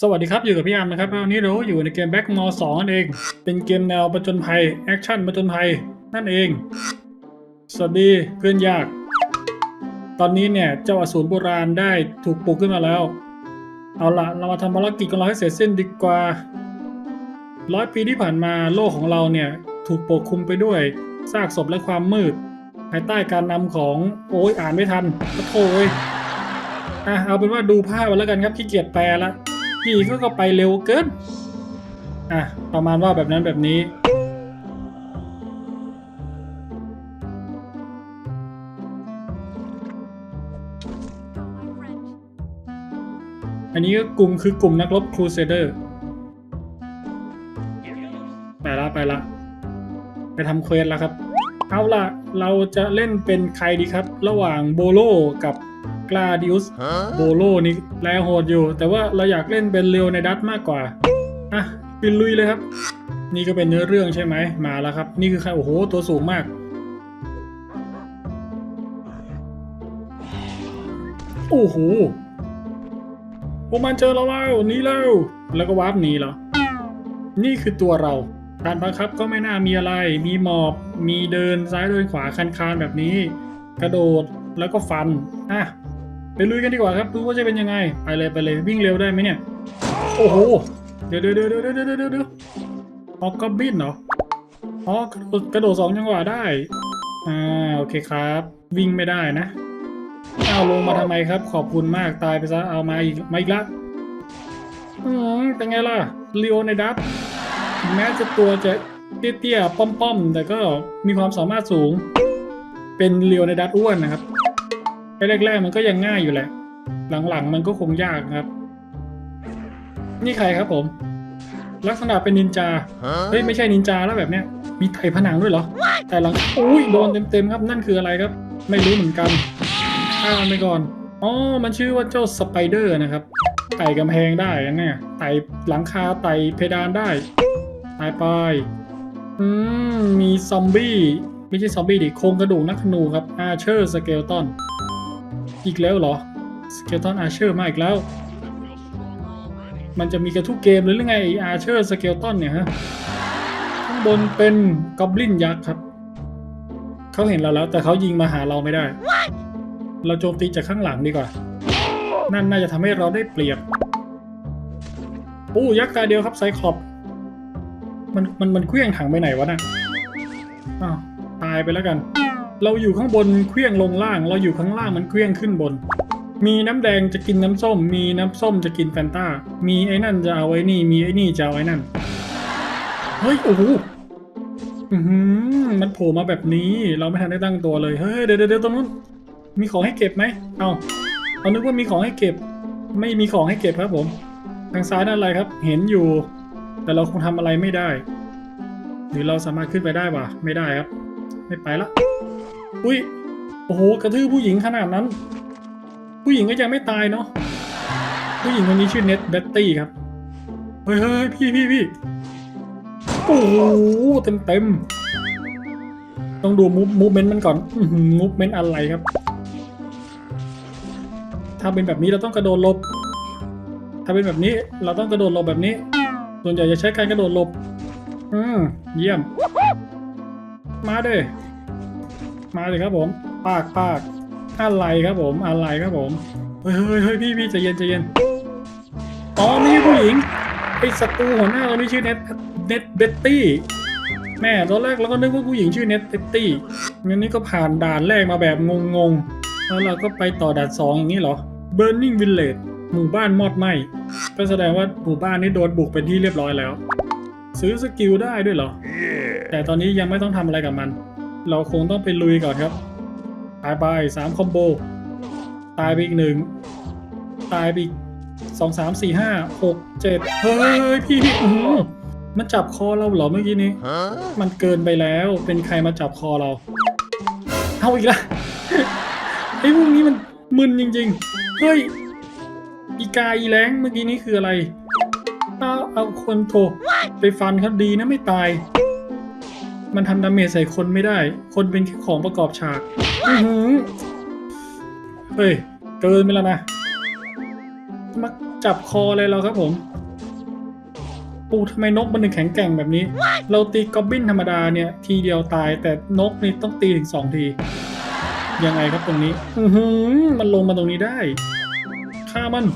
สวัสดีครับ อยู่กับพี่อามนะครับวันนี้เราอยู่ในเกม Back m o 2นั่นเอง เป็นเกมแนวประจนภัย แอคชั่นประจนภัย นั่นเอง สวัสดีเพื่อนยาก ตอนนี้เนี่ย เจ้าอสูรโบราณได้ถูกปลุกขึ้นมาแล้ว เอาละเรามาทำภารกิจของเราให้เสร็จสิ้นดีกว่าร้อยปีที่ผ่านมาโลกของเราเนี่ย ถูกปกคลุมไปด้วยซากศพและความมืด ภายใต้การนำของโอ้ยอ่านไม่ทันขอโทษเว้ยอะเอาเป็นว่าดูภาพไปแล้วกันครับขี้เกียจแปลละ พี่ก็ก็ไปเร็วเกิน อะ ประมาณว่าแบบนั้นแบบนี้ อันนี้ก็กลุ่มคือกลุ่มนักรบครูเซเดอร์ ไปละไปละ ไปทำเควสแล้วครับ เอาล่ะ เราจะเล่นเป็นใครดีครับ ระหว่างโบโลกับ กลาดิอุสโบโลนี่แรงโหดอยู่ แต่ว่าเราอยากเล่นเป็นเรียวในดัตมากกว่า อะปินลุยเลยครับ นี่ก็เป็นเนื้อเรื่องใช่ไหม มาแล้วครับ นี่คือใครโอ้โห ตัวสูงมาก โอ้โหพวกมันเจอเราแล้วหนีแล้ว แล้วก็วาร์ปหนีเหรอ นี่คือตัวเรา การบังคับก็ไม่น่ามีอะไร มีหมอบ มีเดินซ้ายเดินขวาคันคานๆแบบนี้ กระโดดแล้วก็ฟัน อะ ไปลุยกันดีกว่าครับดูว่าจะเป็นยังไง ไปเลยไปเลยวิ่งเร็วได้ไหมเนี่ย โอ้โหเดี๋ยวเดี๋ยวเดี๋ยวเดี๋ยวเดี๋ยวเดี๋ยวเดี๋ยวออกก็บินเหรอ อ๋อกระโดดกระโดดสองจังหวะได้ อ่าโอเคครับ วิ่งไม่ได้นะ เอาลงมาทำไมครับ ขอบคุณมากตายไปซะเอามาอีกมาอีกละอืมเป็นไงล่ะเลียวในดับแม้จะตัวจะเตี้ยๆป้อมๆแต่ก็มีความสามารถสูง เป็นเลียวในดัตอ้วนนะครับ แรกๆมันก็ยังง่ายอยู่แหละ หลังๆมันก็คงยากครับ นี่ใครครับผม ลักษณะเป็นนินจา เฮ้ยไม่ใช่นินจาแล้วแบบเนี้ย มีไถผนังด้วยเหรอ แต่หลัง อุ้ยโดนเต็มๆครับ นั่นคืออะไรครับ ไม่รู้เหมือนกันข้ามไปก่อน อ๋อ มันชื่อว่าเจ้าสไปเดอร์นะครับ ไต่กำแพงได้นะเนี่ย ไต่หลังคาไต่เพดานได้ตายไป อืม มีซอมบี้ ไม่ใช่ซอมบี้ดิ โครงกระดูกนักธนูครับอาเชอร์สเกลตัน อีกแล้วเหรอสเกลตันอาเชอร์มาอีกแล้ว มันจะมีกันทุกเกมหรือไงอาเชอร์สเกลตันเนี่ยฮะ ข้างบนเป็นกอบลินยักษ์ครับ เขาเห็นเราแล้ว แต่เขายิงมาหาเราไม่ได้ เราโจมตีจากข้างหลังดีกว่า นั่นน่าจะทำให้เราได้เปรียบอู้ยักษ์ตาเดียวครับไซคอปมันมันมันเคลื่องถังไปไหนวะน่ะอ้าวตายไปแล้วกัน เราอยู่ข้างบนเคลื่องลงล่าง เราอยู่ข้างล่างมันเคลื่องขึ้นบน มีน้ำแดงจะกินน้ำส้ม มีน้ำส้มจะกินแฟนต้า มีไอ้นั่นจะเอาไอ้นี่ มีไอ้นี่จะเอาไอ้นั่น เฮ้ยโอ้โหหือมันโผล่มาแบบนี้ เราไม่ทันได้ตั้งตัวเลย เฮ้ยเดี๋ยวเดี๋ยวเดี๋ยวตรงนู้น มีของให้เก็บไหม เอาเอานึกว่ามีของให้เก็บ ไม่มีของให้เก็บครับผม ทางซ้ายนั่นอะไรครับ เห็นอยู่ แต่เราคงทำอะไรไม่ได้ หรือเราสามารถขึ้นไปได้ปะไม่ได้ครับ ไม่ไปละ อุ้ยโอ้โหกระทืบผู้หญิงขนาดนั้น ผู้หญิงก็ยังไม่ตายเนาะผู้หญิงคนนี้ชื่อเน็ตเบตตี้ครับเฮ้ยเฮ้ยพี่พี่พี่โอ้โหเต็มเต็มต้องดูมูฟมูฟเมนต์มันก่อนมูฟเมนต์อะไรครับ ถ้าเป็นแบบนี้เราต้องกระโดดหลบ ถ้าเป็นแบบนี้เราต้องกระโดดหลบแบบนี้ ส่วนใหญ่จะใช้การกระโดดหลบ อืมเยี่ยม มาเด้ มาเลยครับผมปากปากอะไรครับผมอะไรครับผมเฮ้ยเฮ้ยเฮ้ยพี่พี่ใจเย็นใจเย็นอ๋อไม่ใช่ผู้หญิงไอศัตรูหัวหน้าเรานี่ชื่อเน็ตเน็ตเบตตี้แม่ตอนแรกเราก็นึกว่าผู้หญิงชื่อเน็ตเบตตี้งั้นนี่ก็ผ่านด่านแรกมาแบบงงๆแล้วเราก็ไปต่อด่านสองอย่างนี้เหรอ Burning Village หมู่บ้านมอดไหม้ก็แสดงว่าหมู่บ้านนี้โดนบุกเป็นที่เรียบร้อยแล้ว ซื้อสกิลได้ด้วยเหรอแต่ตอนนี้ยังไม่ต้องทำอะไรกับมัน เราคงต้องไปลุยก่อนครับ ตายไปสามคอมโบ ตายไปอีกหนึ่ง ตายไปอีกสองสามสี่ห้าหกเจ็ดเฮ้ยพี่พี่อื้อหือมันจับคอเราเหรอเมื่อกี้นี้ มันเกินไปแล้ว เป็นใครมาจับคอเรา เอาอีกละไอ้พวกนี้มันมึนจริงๆ เฮ้ย อีกาอีแรงเมื่อกี้นี้คืออะไร เอาเอาคนโถไปฟันครับดีนะไม่ตาย มันทำดาเมจใส่คนไม่ได้ คนเป็นแค่ของประกอบฉากอือหือเฮ้ย เกินไปแล้วนะ มาจับคอเลยเราครับผม ปูทำไมนกมันถึงแข็งแกร่งแบบนี้ เราตีกอบบินธรรมดาเนี่ย ทีเดียวตายแต่นกนี่ต้องตีถึงสองที ยังไงครับตรงนี้ อือหือมันลงมาตรงนี้ได้ฆ่ามัน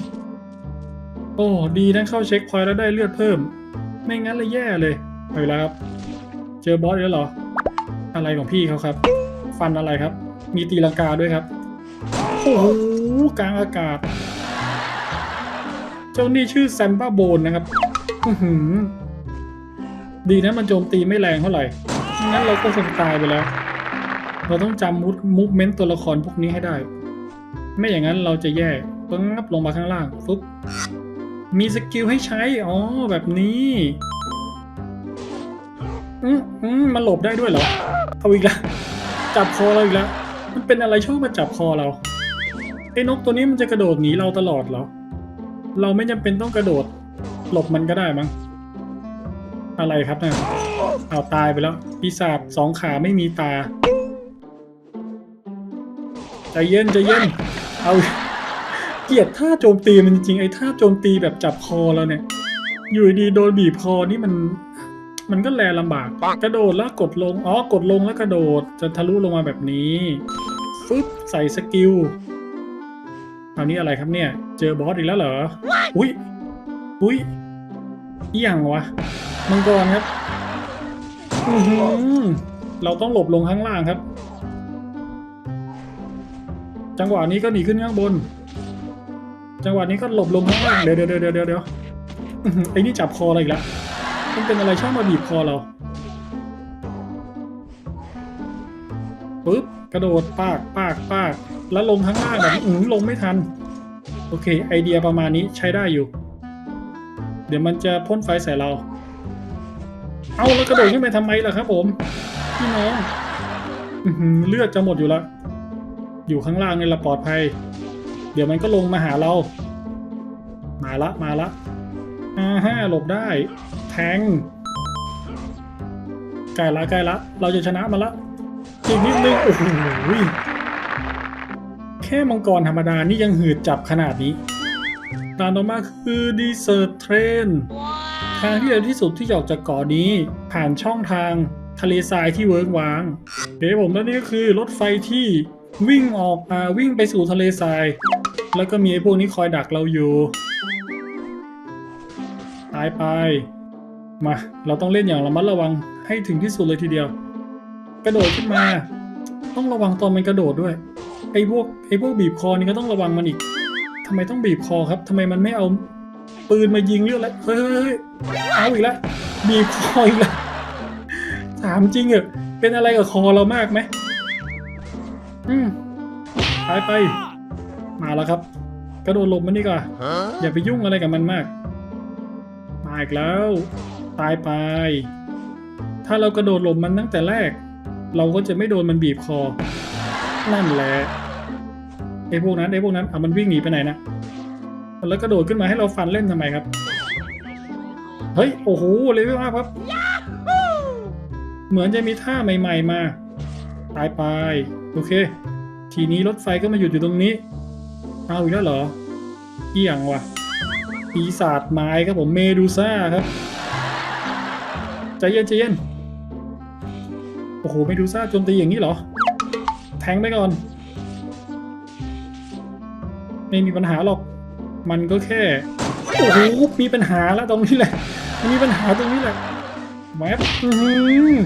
โอ้ ดีนะเข้าเช็คพอยต์แล้วได้เลือดเพิ่ม ไม่งั้นเลยแย่เลยไปแล้วครับ เจอบอสแล้วเหรอ อะไรของพี่เขาครับ ฟันอะไรครับ มีตีลังกาด้วยครับ โอ้โหกลางอากาศ เจ้านี่ชื่อแซมบ้าโบนนะครับดีนะมันโจมตีไม่แรงเท่าไหร่งั้นเราก็คงตายไปแล้ว เราต้องจำมุดมูฟเมนต์ตัวละครพวกนี้ให้ได้ ไม่อย่างนั้นเราจะแย่ปึ๊บลงมาข้างล่างฟึบมีสกิลให้ใช้ อ๋อ แบบนี้ อืมอืมมันหลบได้ด้วยเหรอเอาอีกแล้วจับคอเราอีกแล้ว มันเป็นอะไรชอบมาจับคอเราไอ้นกตัวนี้มันจะกระโดดหนีเราตลอดเหรอ เราไม่จำเป็นต้องกระโดด หลบมันก็ได้มั้ง อะไรครับนะ่ะเอาตายไปแล้ว ปีศาจสองขาไม่มีตา ใจเย็นใจเย็น เอาเกลียดท่าโจมตีมันจริงๆไอ้ท่าโจมตีแบบจับคอเราเนี่ย อยู่ดีๆโดนบีบคอนี่มัน มันก็แลลำบาก กระโดดแล้วกดลง อ๋อ กดลงแล้วกระโดด จะทะลุลงมาแบบนี้ฟึบใส่สกิลเอานี้อะไรครับเนี่ย เจอบอสอีกแล้วเหรอ อุ้ย อุ้ยเอี่ยงวะ มังกรครับอือหือเราต้องหลบลงข้างล่างครับ จังหวะนี้ก็หนีขึ้นข้างบน จังหวะนี้ก็หลบลงข้างล่าง เดี๋ยวเดี๋ยวเดี๋ยวเดี๋ยวเดี๋ยวอื้อหือไอ้นี่จับคออะไรอีกแล้ว มันเป็นอะไรชอบมาบีบคอเราปึ๊บกระโดดปากปากปากแล้วลงข้างล่างแบบอืมลงไม่ทัน โอเค ไอเดียประมาณนี้ใช้ได้อยู่ เดี๋ยวมันจะพ่นไฟใส่เรา เอาแล้วกระโดดขึ้นไปทำไมล่ะครับ ผมพี่น้องเลือดจะหมดอยู่ล้วอยู่ข้างล่างนี่ละปลอดภัย เดี๋ยวมันก็ลงมาหาเรา มาละมาละอ่าฮะหลบได้ แทงใกล้ละใกล้ละ เราจะชนะมันละอีกนิดนึงโอ้โหแค่มังกรธรรมดานี่ยังหืดจับขนาดนี้ตามต่อมาคือดีเซอร์เทรนทางที่เร็วที่สุดที่จะออกจากเกาะนี้ ผ่านช่องทางทะเลทรายที่เวิร์กวางเดี๋ยวผมแล้วนี่ก็คือรถไฟที่วิ่งออกมาวิ่งไปสู่ทะเลทราย แล้วก็มีไอ้พวกนี้คอยดักเราอยู่ตายไป มา เราต้องเล่นอย่างระมัดระวังให้ถึงที่สุดเลยทีเดียว กระโดดขึ้นมา ต้องระวังตอนมันกระโดดด้วย ไอ้พวกไอ้พวกบีบคอนี่ก็ต้องระวังมันอีกทำไมต้องบีบคอครับทำไมมันไม่เอาปืนมายิงเลือดแล้วเฮ้ยเฮ้ยเฮ้ยเอาอีกแล้วบีบคออีกแล้วถามจริงเหรอเป็นอะไรกับคอเรามากไหมอืมตายไป มาแล้วครับ กระโดดหลบมันดีกว่า อย่าไปยุ่งอะไรกับมันมาก มาอีกแล้ว ตายไป ถ้าเรากระโดดหลบมันตั้งแต่แรก เราก็จะไม่โดนมันบีบคอ นั่นแหละไอ้พวกนั้นไอ้พวกนั้นเอามันวิ่งหนีไปไหนนะแล้วกระโดดขึ้นมาให้เราฟันเล่นทำไมครับ เฮ้ย โอ้โหเลเวลอัพครับ เหมือนจะมีท่าใหม่ ๆ มา ตายไป โอเค ทีนี้รถไฟก็มาหยุดอยู่ตรงนี้ เอาอีกแล้วเหรอเกี่ยงว่ะปีศาจไม้ครับผมเมดูซ่าครับ ใจเย็นใจเย็นโอ้โหเมดูซ่าโจมตีอย่างนี้เหรอ แทงไปก่อน ไม่มีปัญหาหรอก มันก็แค่ โอ้โหมีปัญหาแล้วตรงนี้แหละมันมีปัญหาตรงนี้แหละแวบอื้อหือ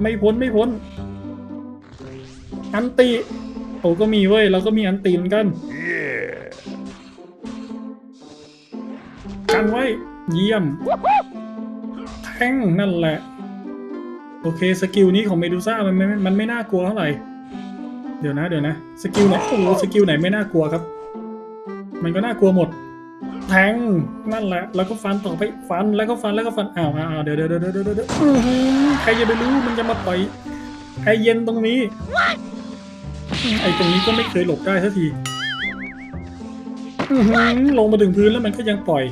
ไม่พ้นไม่พ้น อันติโอ้ก็มีเว้ยเราก็มีอันติเหมือนกันกันไว้ เยี่ยม แท่งนั่นแหละ โอเคสกิลนี้ของเมดูซ่ามันไม่มันไม่น่ากลัวเท่าไหร่ เดี๋ยวนะเดี๋ยวนะสกิลไหนโอ้สกิลไหนไม่น่ากลัวครับ มันก็น่ากลัวหมด แทงนั่นแหละ แล้วก็ฟันต่อไปฟันแล้วก็ฟันแล้วก็ฟันอ้าวอ้าวเดี๋ยวเดี๋ยวเดี๋ยวเดี๋ยวเดี๋ยวใครจะไปรู้มันจะมาต่อยไอเย็นตรงนี้ ไอตรงนี้ก็ไม่เคยหลบได้สักทีลงมาถึงพื้นแล้วมันก็ยังปล่อย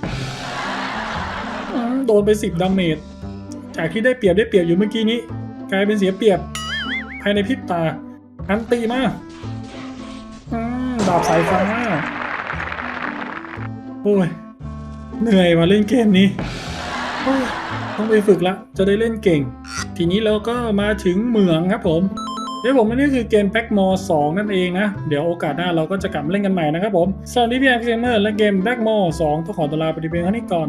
โดนไปสิบดาเมจ จากที่ได้เปรียบได้เปรียบอยู่เมื่อกี้นี้ กลายเป็นเสียเปรียบ ภายในพริบตา อันตีมาอืมดาบสายฟ้าโอ้ย เหนื่อยมาเล่นเกมนี้ต้องไปฝึกละ จะได้เล่นเก่ง ทีนี้เราก็มาถึงเหมืองครับผมเดี๋ยวผมอันนี้คือเกมแพ็กมอ2นั่นเองนะ เดี๋ยวโอกาสหน้าเราก็จะกลับมาเล่นกันใหม่นะครับผมสวัสดีพี่แอมเกมเมอร์และเกมแบ็กมอ2ต้องขอตัวลาไปดีเพียงเท่านี้ก่อน